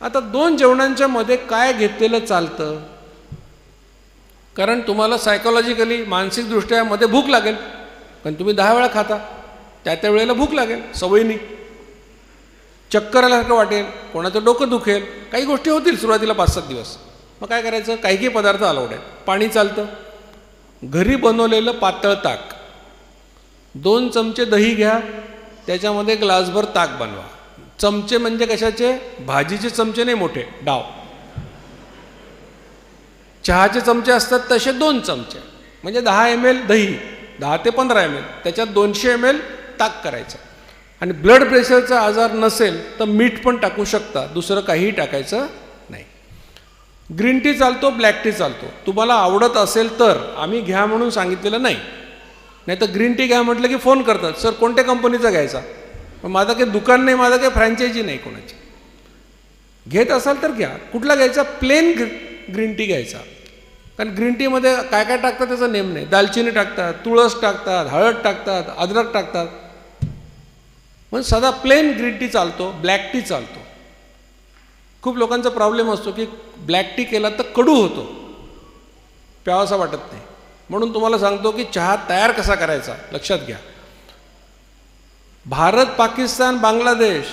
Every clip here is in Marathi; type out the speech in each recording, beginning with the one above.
आता दोन जेवणांच्या मध्ये काय घेतलेलं चालतं? कारण तुम्हाला सायकोलॉजिकली मानसिकदृष्ट्या मध्ये भूक लागेल. कारण तुम्ही दहा वेळा खाता त्या त्या वेळेला भूक लागेल सवयीनी चक्कर आल्यासारखं वाटेल कोणाचं डोकं दुखेल काही गोष्टी होतील सुरुवातीला पाच सात दिवस. मग काय करायचं? काही काही पदार्थ अलाउड आहेत. पाणी चालतं. घरी बनवलेलं पातळ ताक. दोन चमचे दही घ्या त्याच्यामध्ये ग्लासभर ताक बनवा. चमचे म्हणजे कशाचे? भाजीचे चमचे नाही मोठे डाव. चहाचे चमचे असतात तसे दोन चमचे. म्हणजे दहा एम एल दही दहा ते पंधरा एम एल त्याच्यात दोनशे एम एल ताक करायचं. आणि ब्लड प्रेशरचा आजार नसेल तर मीठ पण टाकू शकता दुसरं काहीही टाकायचं नाही. ग्रीन टी चालतो ब्लॅक टी चालतो. तुम्हाला आवडत असेल तर आम्ही घ्या म्हणून सांगितलेलं नाही. नाही तर ग्रीन टी घ्या म्हटलं की फोन करतात. सर कोणत्या कंपनीचा घ्यायचा? पण माझं काही दुकान नाही माझं काही फ्रँचायझी नाही कोणाची. घेत असाल तर घ्या. कुठला घ्यायचा? प्लेन ग्रीन टी घ्यायचा. कारण ग्रीन टीमध्ये काय काय टाकतात त्याचा नेम नाही. दालचिनी टाकतात तुळस टाकतात हळद टाकतात अद्रक टाकतात. मग सदा प्लेन ग्रीन टी चालतो ब्लॅक टी चालतो. खूप लोकांचा प्रॉब्लेम असतो की ब्लॅक टी केला तर कडू होतो. प्यावासा वाटत नाही. म्हणून तुम्हाला सांगतो की चहा तयार कसा करायचा? लक्षात घ्या. भारत पाकिस्तान बांगलादेश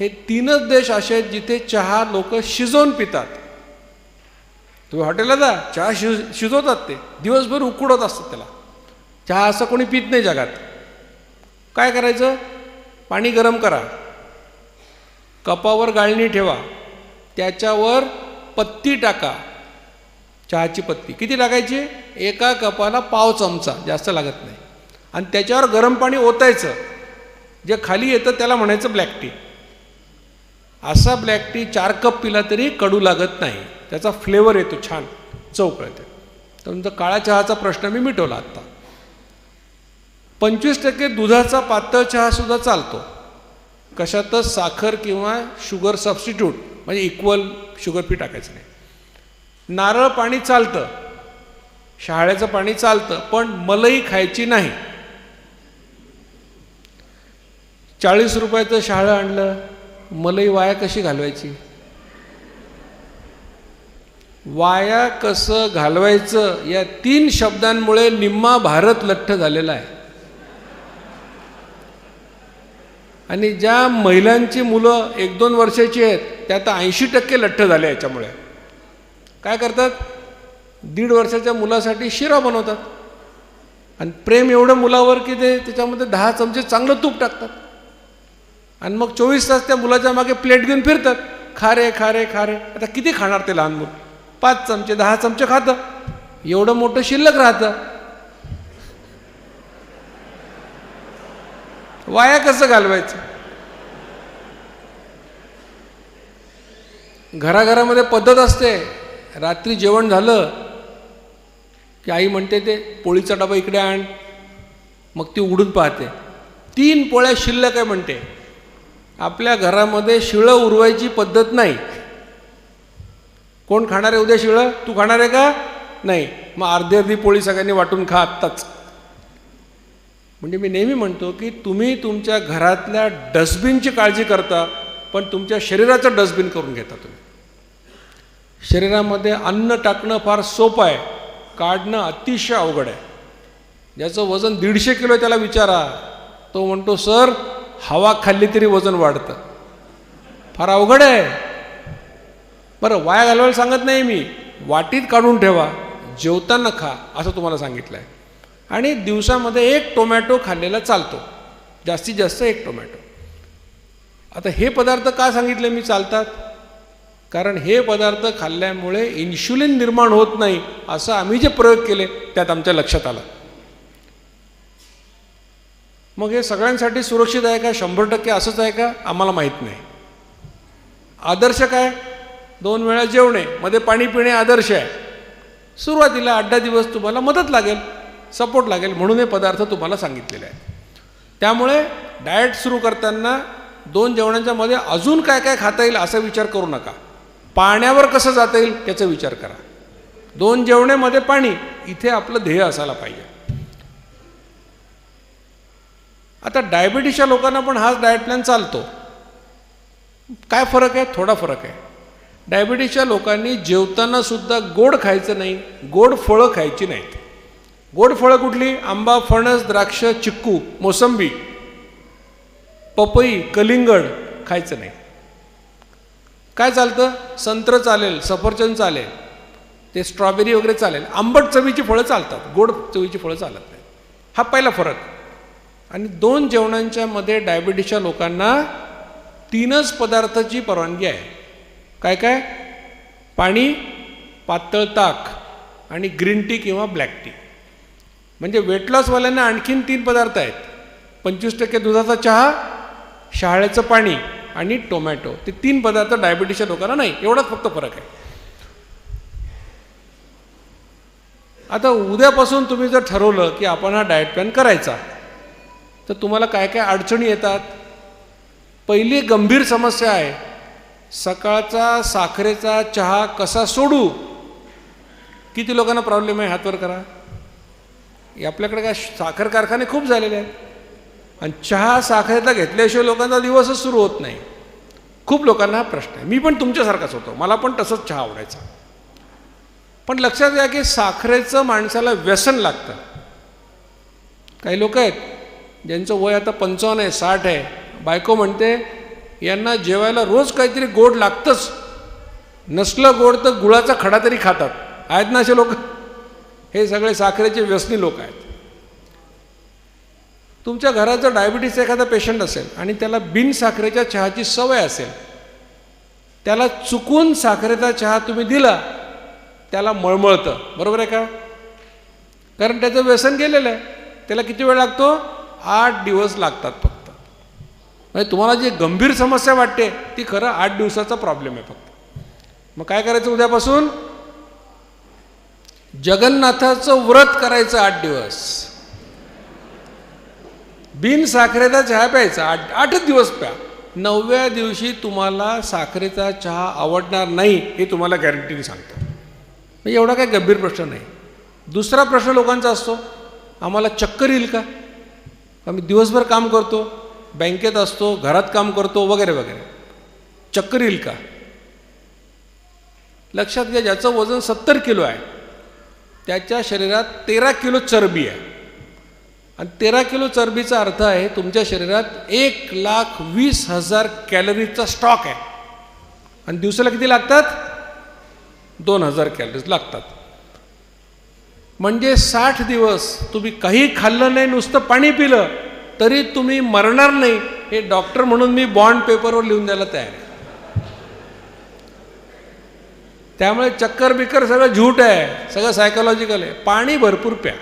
हे तीनच देश असे आहेत जिथे चहा लोक शिजवून पितात. तुम्ही हॉटेलला जा चहा शिज शिजवतात ते. दिवसभर उकडत असतात त्याला. चहा असं कोणी पित नाही जगात. काय करायचं? पाणी गरम करा. कपावर गाळणी ठेवा. त्याच्यावर पत्ती टाका. चहाची पत्ती. किती टाकायची? एका कपाला पाव चमचा. जास्त लागत नाही. आणि त्याच्यावर गरम पाणी ओतायचं. जे खाली येतं त्याला म्हणायचं ब्लॅक टी असा ब्लॅक टी चार कप पिला तरी कडू लागत नाही. त्याचा फ्लेवर येतो छान चव कळते. तर तुमचा काळा चहाचा प्रश्न मी मिटवला आत्ता. पंचवीस टक्के दुधाचा पातळ चहा सुद्धा चालतो. कशातच साखर किंवा शुगर सबस्टिट्यूट म्हणजे इक्वल शुगर फी टाकायचं नाही. नारळ पाणी चालतं. शहाळ्याचं पाणी चालतं पण मलई खायची नाही. चाळीस रुपयाचं शाळा आणलं मलई वाया कशी घालवायची? वाया कसं घालवायचं? या तीन शब्दांमुळे निम्मा भारत लठ्ठ झालेला आहे. आणि ज्या महिलांची मुलं एक दोन वर्षाची आहेत त्या आता ऐंशी टक्के लठ्ठ झाले याच्यामुळे. काय करतात? दीड वर्षाच्या मुलासाठी शिरा बनवतात. आणि प्रेम एवढं मुलावर की ते त्याच्यामध्ये दहा चमचे चांगलं तूप टाकतात. आणि मग चोवीस तास त्या मुलाच्या मागे प्लेट घेऊन फिरतात. खारे खारे खारे. आता किती खाणार ते लहान मुलं? पाच चमचे दहा चमचे खातं. एवढं मोठं शिल्लक राहतं. वाया कसं घालवायचं? घराघरामध्ये पद्धत असते. रात्री जेवण झालं की आई म्हणते ते पोळीचा डबा इकडे आण. मग ती उडून पाहते. तीन पोळ्या शिल्लक आहे म्हणते. आपल्या घरामध्ये शिळं उरवायची पद्धत नाही. कोण खाणार आहे उद्या शिळं? तू खाणार आहे का? नाही. मग अर्धी अर्धी पोळी सगळ्यांनी वाटून खा आत्ताच. म्हणजे मी नेहमी म्हणतो की तुम्ही तुमच्या घरातल्या डस्टबिनची काळजी करता पण तुमच्या शरीराचं डस्टबिन करून घेता तुम्ही. शरीरामध्ये अन्न टाकणं फार सोपं आहे. काढणं अतिशय अवघड आहे. ज्याचं वजन दीडशे किलो आहे त्याला विचारा. तो म्हणतो सर हवा खाल्ली तरी वजन वाढतं. फार अवघड आहे. बरं वाया घालवायला सांगत नाही मी. वाटीत काढून ठेवा. जेवताना खा असं तुम्हाला सांगितलं आहे आणि दिवसामध्ये एक टोमॅटो खाल्लेला चालतो. जास्तीत जास्त एक टोमॅटो. आता हे पदार्थ का सांगितले मी चालतात? कारण हे पदार्थ खाल्ल्यामुळे इन्शुलिन निर्माण होत नाही असं आम्ही जे प्रयोग केले त्यात आमच्या लक्षात आलं. मग हे सगळ्यांसाठी सुरक्षित आहे का? शंभर टक्के असंच आहे का? आम्हाला माहीत नाही. आदर्श काय? दोन वेळा जेवणे मध्ये पाणी पिणे आदर्श आहे. सुरुवातीला आठ दहा दिवस तुम्हाला मदत लागेल सपोर्ट लागेल म्हणून हे पदार्थ तुम्हाला सांगितलेले आहेत. त्यामुळे डाएट सुरू करताना दोन जेवणांच्या मध्ये अजून काय काय खाता येईल असा विचार करू नका. पाण्यावर कसं जाता येईल त्याचा विचार करा. दोन जेवणेमध्ये पाणी इथे आपलं ध्येय असायला पाहिजे. आता डायबिटीसच्या लोकांना पण हाच डाएट प्लॅन चालतो. काय फरक आहे? थोडा फरक आहे. डायबिटीसच्या लोकांनी जेवताना सुद्धा गोड खायचं नाही गोड फळं खायची नाहीत. गोड फळं कुठली? आंबा फणस द्राक्ष चिक्कू मोसंबी पपई कलिंगड खायचं नाही. काय चालतं? संत्र चालेल सफरचंद चालेल ते स्ट्रॉबेरी वगैरे चालेल. आंबट चवीची फळं चालतात गोड चवीची फळं चालत नाही हा पहिला फरक. आणि दोन जेवणांच्या मध्ये डायबिटीसच्या लोकांना तीनच पदार्थाची परवानगी आहे. काय काय? पाणी पातळ ताक आणि ग्रीन टी किंवा ब्लॅक टी म्हणजे वेट लॉसवाल्यांना आणखीन तीन पदार्थ आहेत. पंचवीस टक्के दुधाचा चहा शहाळ्याचं पाणी आणि टोमॅटो ते तीन पदार्थ डायबिटीसच्या लोकांना नाही एवढाच फक्त फरक आहे. आता उद्यापासून तुम्ही जर ठरवलं की आपण हा डाएट प्लॅन करायचा तर तुम्हाला काय काय अडचणी येतात? पहिली गंभीर समस्या आहे सकाळचा साखरेचा चहा कसा सोडू? किती लोकांना प्रॉब्लेम आहे हातवर करा. हे आपल्याकडे काय साखर कारखाने खूप झालेले आहेत. आणि चहा साखरेचा घेतल्याशिवाय लोकांचा दिवसच सुरू होत नाही. खूप लोकांना हा प्रश्न आहे. मी पण तुमच्यासारखाच होतो. मला पण तसंच चहा आवडायचा. पण लक्षात घ्या की साखरेचं माणसाला व्यसन लागतं. काही लोक आहेत ज्यांचं वय आता पंचावन्न आहे साठ आहे. बायको म्हणते यांना जेवायला रोज काहीतरी गोड लागतंच. नसलं गोड तर गुळाचा खडा तरी खातात. आहेत ना असे लोक? हे सगळे साखरेचे व्यसनी लोक आहेत. तुमच्या घरात जर डायबिटीसचा एखादा पेशंट असेल आणि त्याला बिन साखरेच्या चहाची सवय असेल त्याला चुकून साखरेचा चहा तुम्ही दिला त्याला मळमळतं. बरोबर आहे का? कारण त्याचं व्यसन गेलेलं आहे. त्याला किती वेळ लागतो? आठ दिवस लागतात फक्त. म्हणजे तुम्हाला जी गंभीर समस्या वाटते ती खरं आठ दिवसाचा प्रॉब्लेम आहे फक्त. मग काय करायचं उद्यापासून? जगन्नाथाचं व्रत करायचं आठ दिवस. बिन साखरेचा चहा प्यायचा आठ आठच दिवस प्या. नवव्या दिवशी तुम्हाला साखरेचा चहा आवडणार नाही हे तुम्हाला गॅरंटीने सांगतो म्हणजे एवढा काही गंभीर प्रश्न नाही. दुसरा प्रश्न लोकांचा असतो आम्हाला चक्कर येईल का? आम्ही दिवसभर काम करतो बँकेत असतो घरात काम करतो वगैरे वगैरे. चक्कर येईल का? लक्षात घ्या ज्याचं वजन सत्तर किलो आहे त्याच्या शरीरात तेरा किलो चरबी आहे. आणि तेरा किलो चरबीचा अर्थ आहे तुमच्या शरीरात एक लाख वीस हजार कॅलरीजचा स्टॉक आहे. आणि दिवसाला किती लागतात? दोन हजार कॅलरीज लागतात. म्हणजे साठ दिवस तुम्ही काही खाल्लं नाही नुसतं पाणी पिलं तरी तुम्ही मरणार नाही. हे डॉक्टर म्हणून मी बॉन्ड पेपरवर लिहून द्यायला तयार आहे. त्यामुळे चक्कर बिक्कर सगळं झूट आहे सगळं सायकोलॉजिकल आहे. पाणी भरपूर प्या.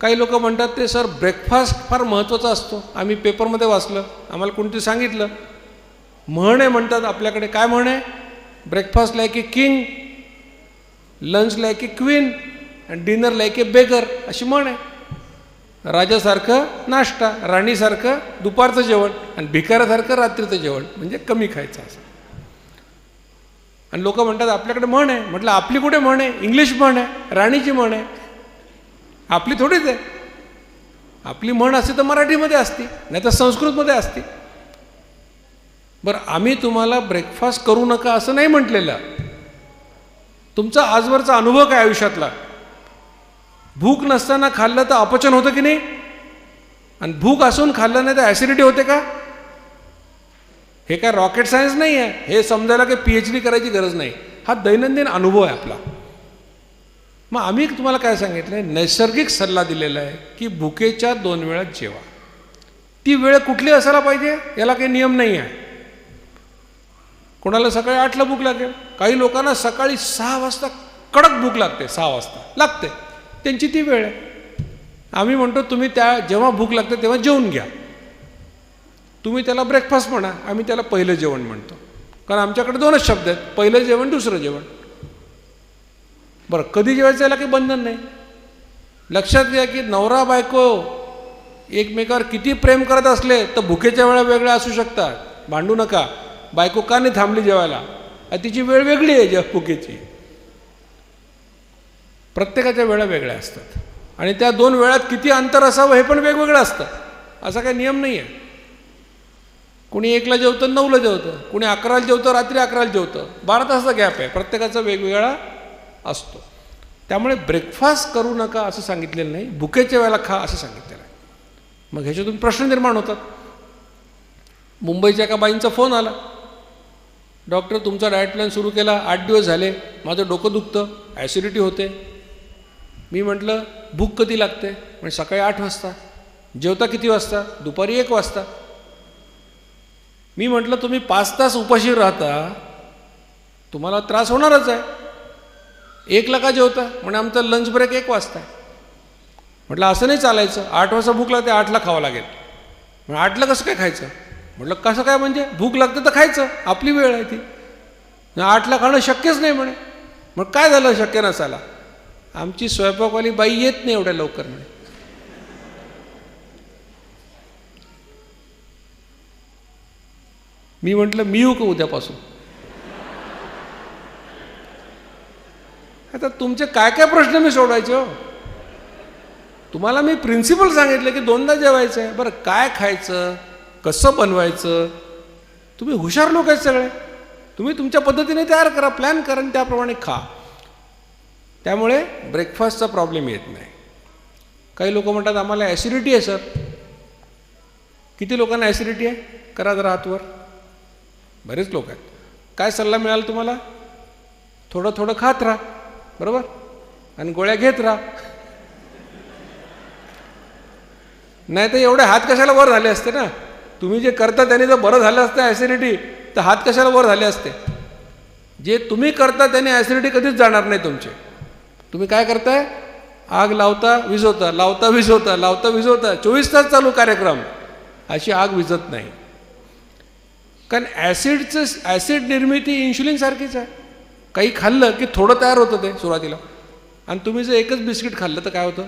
काही लोक म्हणतात ते सर ब्रेकफास्ट फार महत्त्वाचा असतो. आम्ही पेपरमध्ये वाचलं आम्हाला कोणती सांगितलं? म्हण आहे म्हणतात आपल्याकडे काय म्हण? आहे ब्रेकफास्टला आहे की king lunch like a queen आणि डिनर लाईक ए बेगर अशी म्हण आहे. राजासारखं नाश्ता राणीसारखं दुपारचं जेवण आणि भिकाऱ्यासारखं रात्रीचं जेवण म्हणजे कमी खायचं असं. आणि लोक म्हणतात आपल्याकडे म्हण आहे. म्हटलं आपली कुठे म्हण आहे? इंग्लिश म्हण आहे. राणीची म्हण आहे. आपली थोडीच आहे. आपली म्हण असते तर मराठीमध्ये असती नाही तर संस्कृतमध्ये असती. बरं आम्ही तुम्हाला ब्रेकफास्ट करू नका असं नाही म्हटलेलं. तुमचा आजवरचा अनुभव काय आयुष्यातला? भूक नसताना खाल्लं तर अपचन होतं की नाही? आणि भूक असून खाल्लं नाही तर ॲसिडिटी होते का? हे काय रॉकेट सायन्स नाही आहे? हे समजायला काही पी एच डी करायची गरज नाही. हा दैनंदिन अनुभव आहे आपला. मग आम्ही तुम्हाला काय सांगितलं आहे नैसर्गिक सल्ला दिलेला आहे की भुकेच्या दोन वेळात जेवा. ती वेळ कुठली असायला पाहिजे? याला काही नियम नाही आहे. कोणाला सकाळी आठला भूक लागेल? काही लोकांना सकाळी सहा वाजता कडक भूक लागते सहा वाजता. लागते. त्यांची ती वेळ आहे. आम्ही म्हणतो तुम्ही त्या जेव्हा भूक लागते तेव्हा जेवून घ्या. तुम्ही त्याला ब्रेकफास्ट म्हणा आम्ही त्याला पहिलं जेवण म्हणतो. कारण आमच्याकडे दोनच शब्द आहेत पहिलं जेवण दुसरं जेवण. बरं कधी जेवायचं याला काही बंधन नाही. लक्षात घ्या की नवरा बायको एकमेकावर किती प्रेम करत असले तर भुकेच्या वेळा वेगळ्या असू शकतात. भांडू नका. बायको का नाही थांबली जेवायला. तिची वेळ वेगळी आहे जेव्हा भुकेची प्रत्येकाच्या वेळा वेगळ्या असतात. आणि त्या दोन वेळात किती अंतर असावं हे पण वेगवेगळं असतं. असा काही नियम नाही आहे कुणी एकला जेवतं नऊला जेवतं. कुणी अकराला जेवतं रात्री अकराला जेवतं. बारा तासाचा गॅप आहे. प्रत्येकाचा वेगवेगळा असतो. त्यामुळे ब्रेकफास्ट करू नका असं सांगितलेलं नाही. भुकेच्या वेळेला खा असं सांगितलेलं आहे. मग ह्याच्यातून प्रश्न निर्माण होतात. मुंबईच्या एका बाईंचा फोन आला. डॉक्टर तुमचा डायट प्लॅन सुरू केला आठ दिवस झाले माझं डोकं दुखतं ॲसिडिटी होते. मी म्हटलं भूक कधी लागते? म्हणजे सकाळी आठ वाजता. जेवता किती वाजता? दुपारी एक वाजता. मी म्हटलं तुम्ही पाच तास उपाशी राहता तुम्हाला त्रास होणारच आहे. एकला का जेवता म्हणजे आमचा लंच ब्रेक एक वाजता आहे. म्हटलं असं नाही चालायचं. आठ वाजता भूक लागते आठला खावं लागेल. मग आठला कसं काय खायचं? म्हटलं कसं काय म्हणजे? भूक लागते तर खायचं. आपली वेळ आहे ती. आठला खाणं शक्यच नाही म्हणे. मग काय झालं शक्य नसायला? आमची स्वयंपाकवाली बाई येत नाही एवढ्या लवकर म्हणे. मी म्हटलं मी येऊ का उद्यापासून? आता तुमचे काय काय प्रश्न मी सोडवायचे हो? तुम्हाला मी प्रिन्सिपल सांगितलं की दोनदा जेवायचं आहे बरं काय खायचं? कसं बनवायचं? तुम्ही हुशार लोक आहेत सगळे. तुम्ही तुमच्या पद्धतीने तयार करा प्लॅन करा आणि त्याप्रमाणे खा. त्यामुळे ब्रेकफास्टचा प्रॉब्लेम येत नाही. काही लोक म्हणतात आम्हाला ॲसिडिटी आहे सर किती लोकांना ॲसिडिटी आहे? करा जरा हातवर. बरेच लोक आहेत. काय सल्ला मिळाला तुम्हाला? थोडं थोडं खात राहा. बरोबर? आणि गोळ्या घेत राहा. नाही तर एवढे हात कशाला वर झाले असते ना? तुम्ही जे करता त्याने जर बरं झालं असतं ॲसिडिटी तर हात कशाला वर झाले असते? जे तुम्ही करता त्याने ॲसिडिटी कधीच जाणार नाही तुमचे. तुम्ही काय करताय? आग लावता विझवता लावता विझवता लावता विझवता. चोवीस तास चालू कार्यक्रम. अशी आग विझत नाही. कारण ॲसिडचं ॲसिड निर्मिती इन्शुलिनसारखीच आहे. काही खाल्लं की थोडं तयार होतं ते सुरुवातीला. आणि तुम्ही जर एकच बिस्किट खाल्लं तर काय होतं?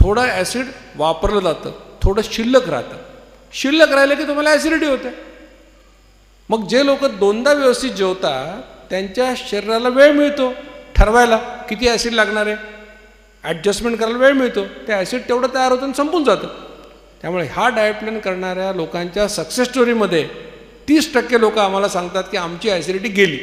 थोडं ॲसिड वापरलं जातं. थोडं शिल्लक राहतं. शिल्लक राहिलं की तुम्हाला ॲसिडिटी होते. मग जे लोक दोनदा व्यवस्थित जेवतात त्यांच्या शरीराला वेळ मिळतो ठरवायला. किती ॲसिड लागणार आहे? ॲडजस्टमेंट करायला वेळ मिळतो. ते ॲसिड तेवढं तयार होतं आणि संपून जातं. त्यामुळे हा डायट प्लॅन करणाऱ्या लोकांच्या सक्सेस स्टोरीमध्ये तीस टक्के लोक आम्हाला सांगतात की आमची ॲसिडिटी गेली.